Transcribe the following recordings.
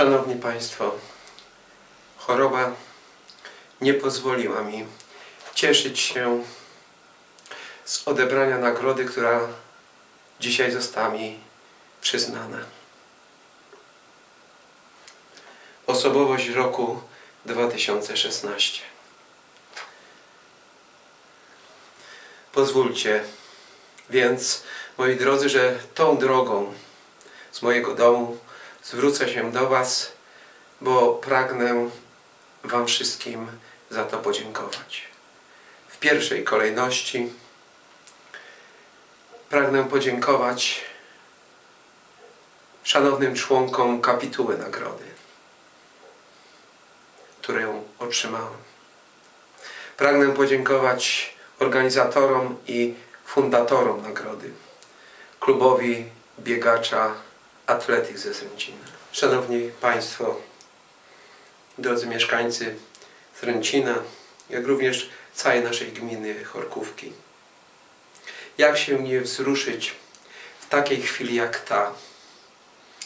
Szanowni Państwo, choroba nie pozwoliła mi cieszyć się z odebrania nagrody, która dzisiaj została mi przyznana. Osobowość roku 2016. Pozwólcie więc, moi drodzy, że tą drogą z mojego domu zwrócę się do Was, bo pragnę Wam wszystkim za to podziękować. W pierwszej kolejności pragnę podziękować szanownym członkom kapituły nagrody, którą otrzymałem. Pragnę podziękować organizatorom i fundatorom nagrody, klubowi biegacza Atletyk ze Sręcina. Szanowni Państwo, drodzy mieszkańcy Sręcina, jak również całej naszej gminy Chorkówki. Jak się nie wzruszyć w takiej chwili jak ta?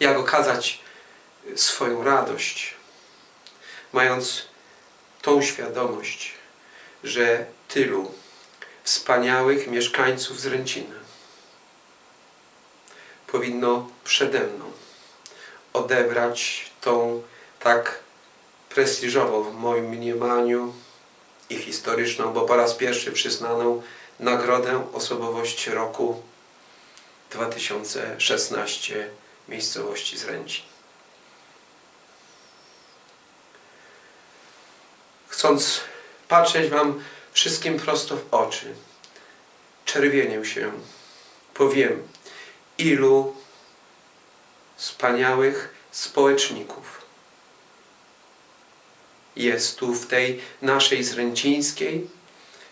Jak okazać swoją radość, mając tą świadomość, że tylu wspaniałych mieszkańców Zręcina powinno przede mną odebrać tą tak prestiżową w moim mniemaniu i historyczną, bo po raz pierwszy przyznaną nagrodę osobowości roku 2016 miejscowości Zręcin. Chcąc patrzeć Wam wszystkim prosto w oczy, czerwienię się, powiem, ilu wspaniałych społeczników jest tu w tej naszej zręcińskiej,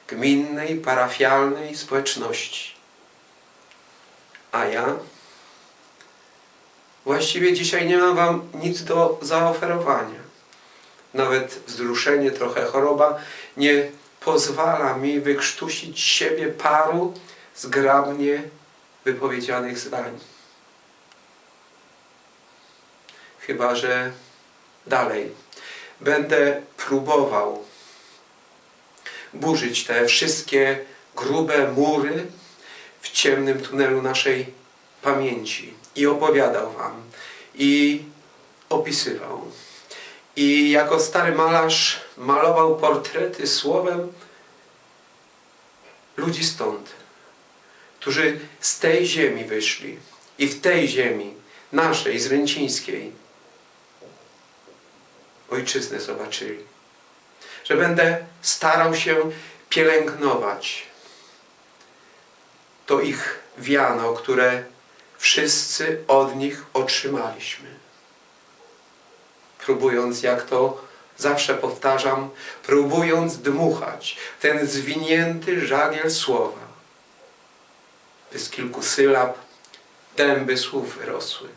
gminnej, parafialnej społeczności. A ja właściwie dzisiaj nie mam Wam nic do zaoferowania. Nawet wzruszenie, trochę choroba nie pozwala mi wykrztusić siebie paru zgrabnie wypowiedzianych zdań. Chyba, że dalej będę próbował burzyć te wszystkie grube mury w ciemnym tunelu naszej pamięci i opowiadał Wam i opisywał. I jako stary malarz malował portrety słowem ludzi stąd, którzy z tej ziemi wyszli i w tej ziemi, naszej, zręcińskiej, ojczyznę zobaczyli. Że będę starał się pielęgnować to ich wiano, które wszyscy od nich otrzymaliśmy. Próbując, jak to zawsze powtarzam, próbując dmuchać ten zwinięty żagiel słowa, z kilku sylab dęby słów wyrosły,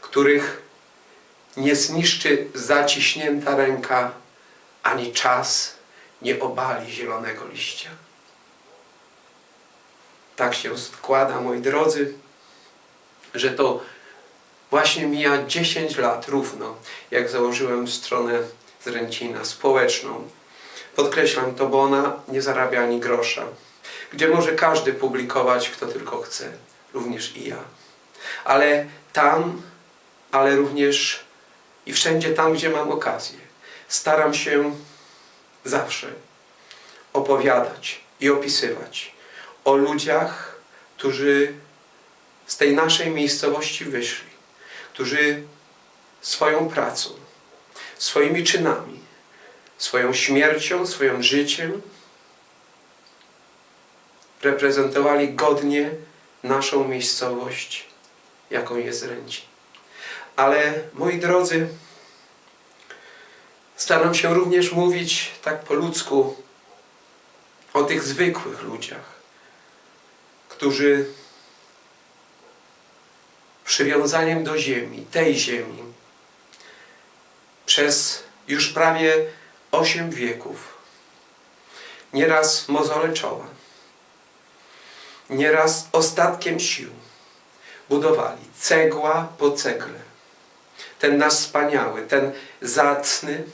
których nie zniszczy zaciśnięta ręka, ani czas nie obali zielonego liścia. Tak się składa, moi drodzy, że to właśnie mija 10 lat równo, jak założyłem stronę z Ręcina społeczną. Podkreślam to, bo ona nie zarabia ani grosza. Gdzie może każdy publikować, kto tylko chce, również i ja. Ale tam, ale również i wszędzie tam, gdzie mam okazję, staram się zawsze opowiadać i opisywać o ludziach, którzy z tej naszej miejscowości wyszli, którzy swoją pracą, swoimi czynami, swoją śmiercią, swoim życiem reprezentowali godnie naszą miejscowość, jaką jest Ręcin. Ale moi drodzy, staram się również mówić tak po ludzku o tych zwykłych ludziach, którzy przywiązaniem do ziemi, tej ziemi, przez już prawie osiem wieków, nieraz mozole czoła, nieraz ostatkiem sił budowali cegła po cegle, ten nasz wspaniały, ten zacny,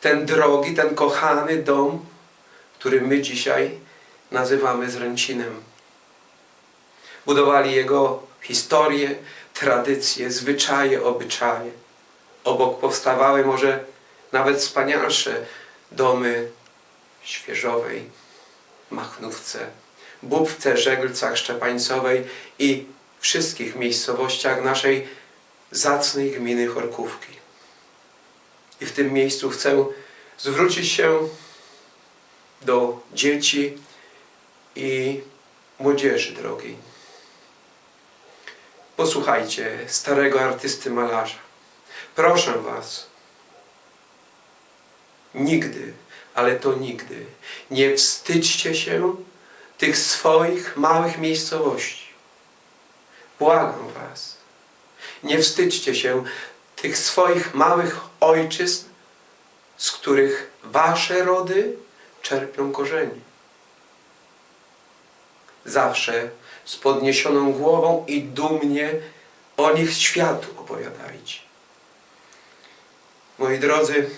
ten drogi, ten kochany dom, który my dzisiaj nazywamy Zręcinem. Budowali jego historię, tradycje, zwyczaje, obyczaje. Obok powstawały może nawet wspanialsze domy Świeżowej, Machnówce, Bubwce, Żeglcach, Szczepańcowej i wszystkich miejscowościach naszej zacnej gminy Chorkówki. I w tym miejscu chcę zwrócić się do dzieci i młodzieży drogiej. Posłuchajcie starego artysty malarza. Proszę Was, nigdy, ale to nigdy, nie wstydźcie się tych swoich małych miejscowości. Błagam Was, nie wstydźcie się tych swoich małych ojczyzn, z których Wasze rody czerpią korzenie. Zawsze z podniesioną głową i dumnie o nich światu opowiadajcie. Moi drodzy,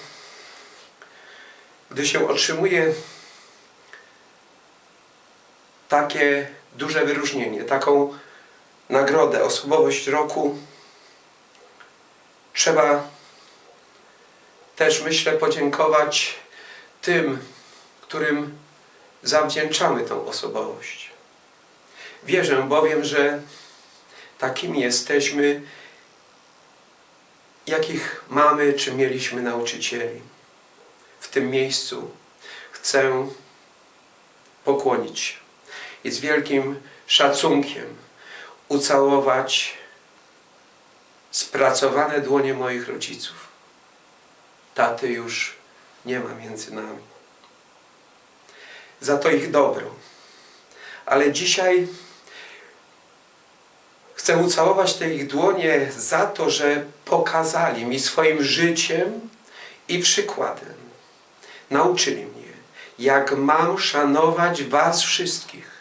gdy się otrzymuje takie duże wyróżnienie, taką nagrodę, osobowość roku, trzeba też, myślę, podziękować tym, którym zawdzięczamy tą osobowość. Wierzę bowiem, że takimi jesteśmy, jakich mamy czy mieliśmy nauczycieli. W tym miejscu chcę pokłonić się i z wielkim szacunkiem ucałować spracowane dłonie moich rodziców. Taty już nie ma między nami. Za to ich dobro. Ale dzisiaj chcę ucałować te ich dłonie za to, że pokazali mi swoim życiem i przykładem. Nauczyli mnie, jak mam szanować Was wszystkich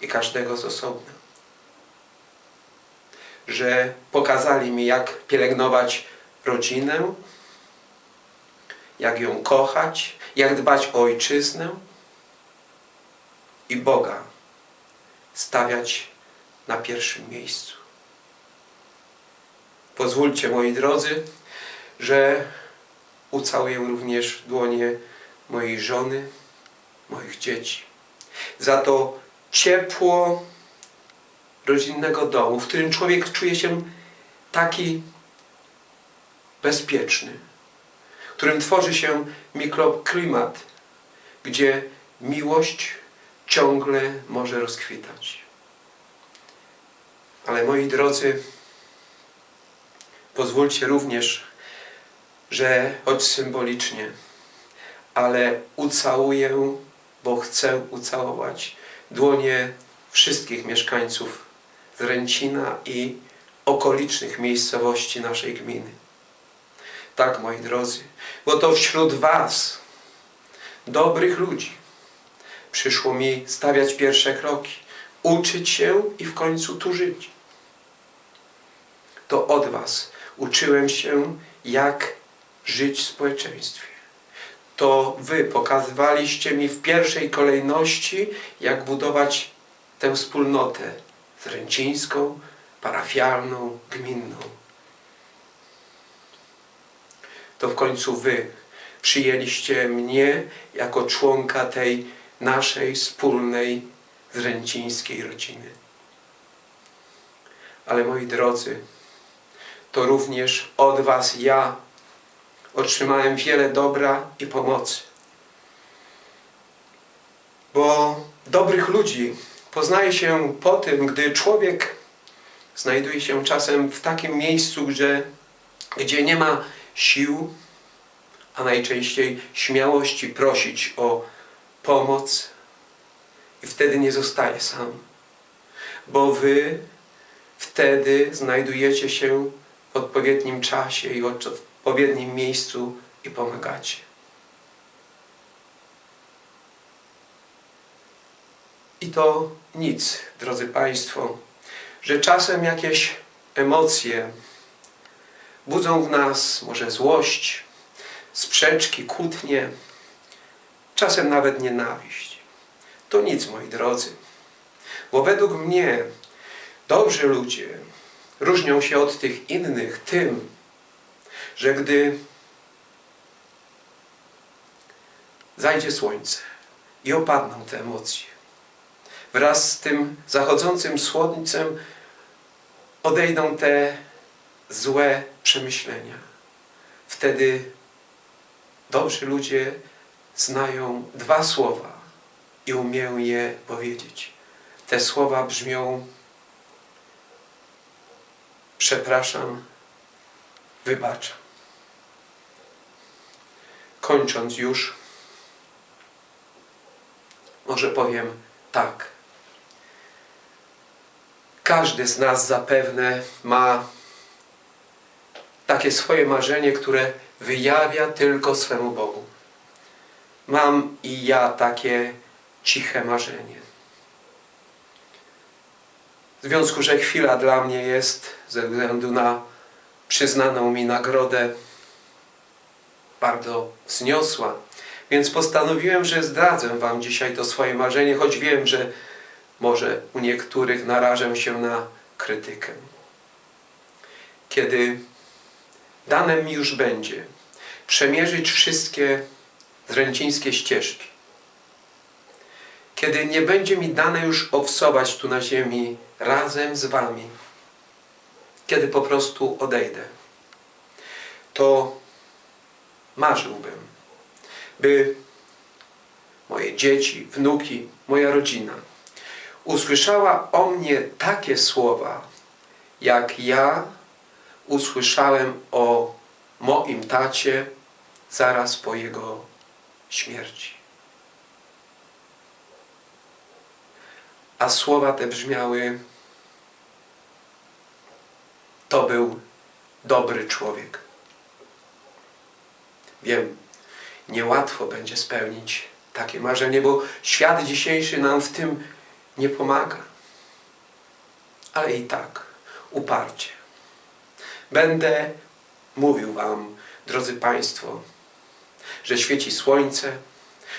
i każdego z osobna. Że pokazali mi, jak pielęgnować rodzinę, jak ją kochać, jak dbać o ojczyznę i Boga stawiać na pierwszym miejscu. Pozwólcie, moi drodzy, że ucałuję również dłonie mojej żony, moich dzieci. Za to ciepło rodzinnego domu, w którym człowiek czuje się taki bezpieczny, w którym tworzy się mikroklimat, gdzie miłość ciągle może rozkwitać. Ale moi drodzy, pozwólcie również, że choć symbolicznie, ale ucałuję, bo chcę ucałować dłonie wszystkich mieszkańców Zręcina i okolicznych miejscowości naszej gminy. Tak, moi drodzy, bo to wśród Was, dobrych ludzi, przyszło mi stawiać pierwsze kroki, uczyć się i w końcu tu żyć. To od Was uczyłem się, jak żyć w społeczeństwie. To Wy pokazywaliście mi w pierwszej kolejności, jak budować tę wspólnotę zręcińską, parafialną, gminną. To w końcu Wy przyjęliście mnie jako członka tej naszej wspólnej zręcińskiej rodziny. Ale moi drodzy, to również od Was ja otrzymałem wiele dobra i pomocy. Bo dobrych ludzi poznaje się po tym, gdy człowiek znajduje się czasem w takim miejscu, gdzie, gdzie nie ma sił, a najczęściej śmiałości prosić o pomoc i wtedy nie zostaje sam. Bo wy wtedy znajdujecie się w odpowiednim czasie i odpowiednim miejscu i pomagacie. I to nic, drodzy Państwo, że czasem jakieś emocje budzą w nas może złość, sprzeczki, kłótnie, czasem nawet nienawiść. To nic, moi drodzy, bo według mnie dobrzy ludzie różnią się od tych innych tym, że gdy zajdzie słońce i opadną te emocje, wraz z tym zachodzącym słońcem odejdą te złe przemyślenia. Wtedy dobrzy ludzie znają dwa słowa i umieją je powiedzieć. Te słowa brzmią przepraszam, wybaczam. Kończąc już, może powiem tak. Każdy z nas zapewne ma takie swoje marzenie, które wyjawia tylko swemu Bogu. Mam i ja takie ciche marzenie. W związku, że chwila dla mnie jest ze względu na przyznaną mi nagrodę bardzo wzniosła, więc postanowiłem, że zdradzę Wam dzisiaj to swoje marzenie, choć wiem, że może u niektórych narażę się na krytykę. Kiedy dane mi już będzie przemierzyć wszystkie zręcińskie ścieżki, kiedy nie będzie mi dane już owsować tu na ziemi razem z Wami, kiedy po prostu odejdę, to marzyłbym, by moje dzieci, wnuki, moja rodzina usłyszała o mnie takie słowa, jak ja usłyszałem o moim tacie zaraz po jego śmierci. A słowa te brzmiały: To był dobry człowiek. Wiem, niełatwo będzie spełnić takie marzenie, bo świat dzisiejszy nam w tym nie pomaga. Ale i tak, uparcie. Będę mówił Wam, drodzy Państwo, że świeci słońce,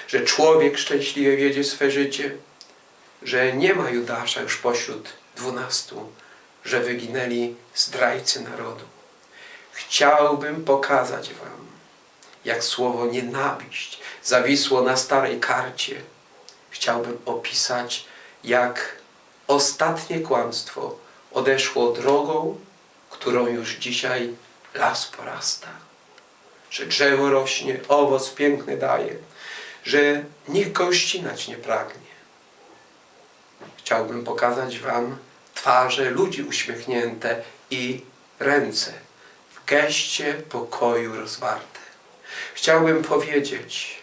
że człowiek szczęśliwie wiedzie swe życie, że nie ma Judasza już pośród dwunastu, że wyginęli zdrajcy narodu. Chciałbym pokazać Wam, jak słowo nienawiść zawisło na starej karcie. Chciałbym opisać, jak ostatnie kłamstwo odeszło drogą, którą już dzisiaj las porasta. Że drzewo rośnie, owoc piękny daje, że nikt go ścinać nie pragnie. Chciałbym pokazać Wam twarze ludzi uśmiechnięte i ręce w geście pokoju rozwarte. Chciałbym powiedzieć,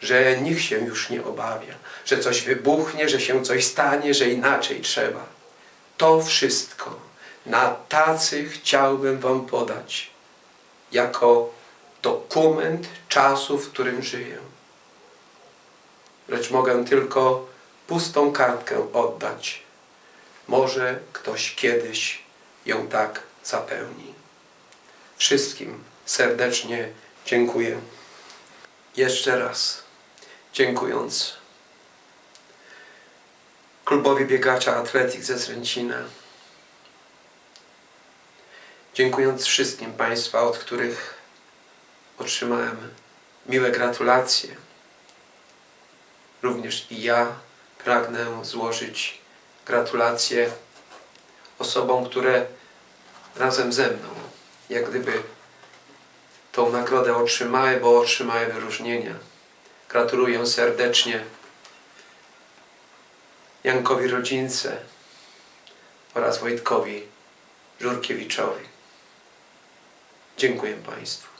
że nikt się już nie obawia, że coś wybuchnie, że się coś stanie, że inaczej trzeba. To wszystko na tacy chciałbym Wam podać jako dokument czasu, w którym żyję. Lecz mogę tylko pustą kartkę oddać. Może ktoś kiedyś ją tak zapełni. Wszystkim serdecznie dziękuję. Jeszcze raz dziękując klubowi biegacza Atletik ze Zręcina. Dziękując wszystkim Państwa, od których otrzymałem miłe gratulacje. Również i ja pragnę złożyć gratulacje osobom, które razem ze mną, jak gdyby tą nagrodę otrzymały, bo otrzymały wyróżnienia. Gratuluję serdecznie Jankowi Rodzince oraz Wojtkowi Żurkiewiczowi. Dziękuję Państwu.